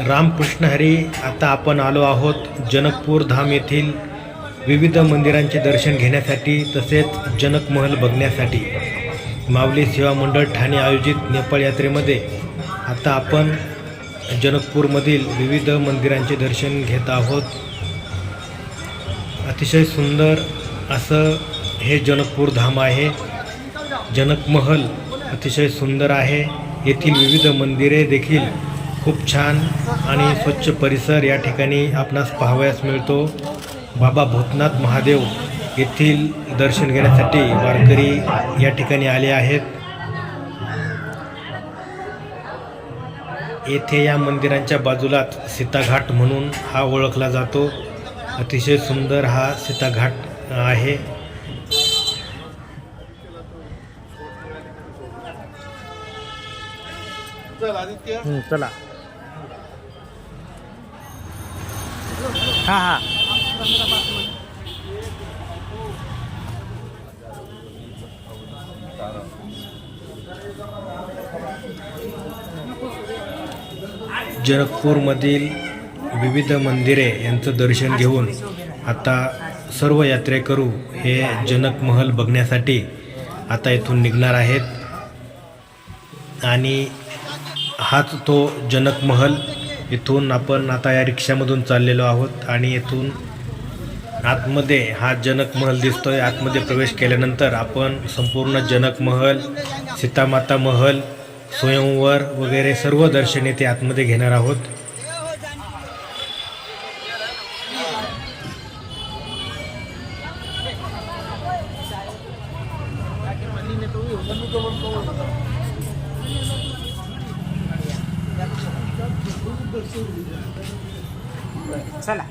रामकृष्ण हरी आता आपण आलो आहोत जनकपूर धाम येथील विविध मंदिरांचे दर्शन घेण्यासाठी तसेच जनक महल बघण्यासाठी. माऊली सेवा मंडळ ठाणे आयोजित नेपाळ यात्रेमध्ये आता आपण जनकपूरमधील विविध मंदिरांचे दर्शन घेत आहोत. अतिशय सुंदर असं हे जनकपूर धाम आहे. जनकमहल अतिशय सुंदर आहे. येथील विविध मंदिरे देखील खूप छान आणि स्वच्छ परिसर या ठिकाणी आपणास पाहावयास मिळतो. बाबा भूतनाथ महादेव येथील दर्शन घेण्यासाठी वारकरी या ठिकाणी आले आहेत. येथे या मंदिरांच्या बाजूलाच सीताघाट म्हणून हा ओळखला जातो. अतिशय सुंदर हा सीताघाट आहे. चल हां हां. जनकपूरमधील विविध मंदिरे यांचं दर्शन घेऊन आता सर्व यात्रेकरू हे जनक महल बघण्यासाठी आता इथून निघणार आहेत. आणि हाच तो जनक महल इथून आपण आता या रिक्षामधून चाललेलो आहोत आणि इथून आतमध्ये हा जनक महल दिसतोय. आतमध्ये प्रवेश केल्यानंतर आपण संपूर्ण जनक महल सीतामाता महल स्वयंवर वगैरे सर्व दर्शन येथे आतमध्ये घेणार आहोत. चला.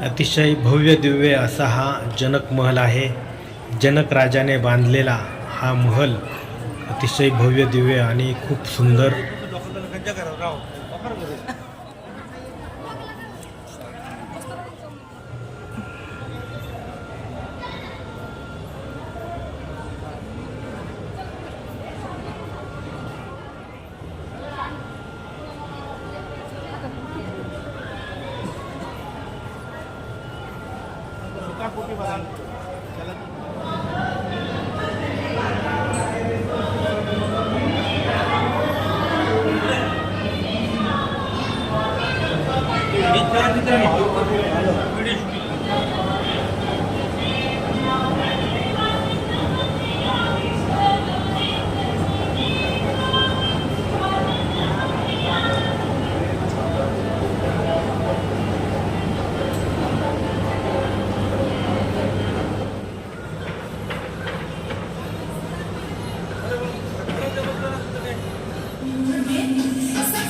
अतिशय भव्य दिव्य असा हा जनक महल आहे. जनक राजाने बांधलेला हा महल अतिशय भव्य दिव्य आणि खूप सुंदर. putih barang jalan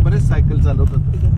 बरेच सायकल चालवतात दिल्लीतील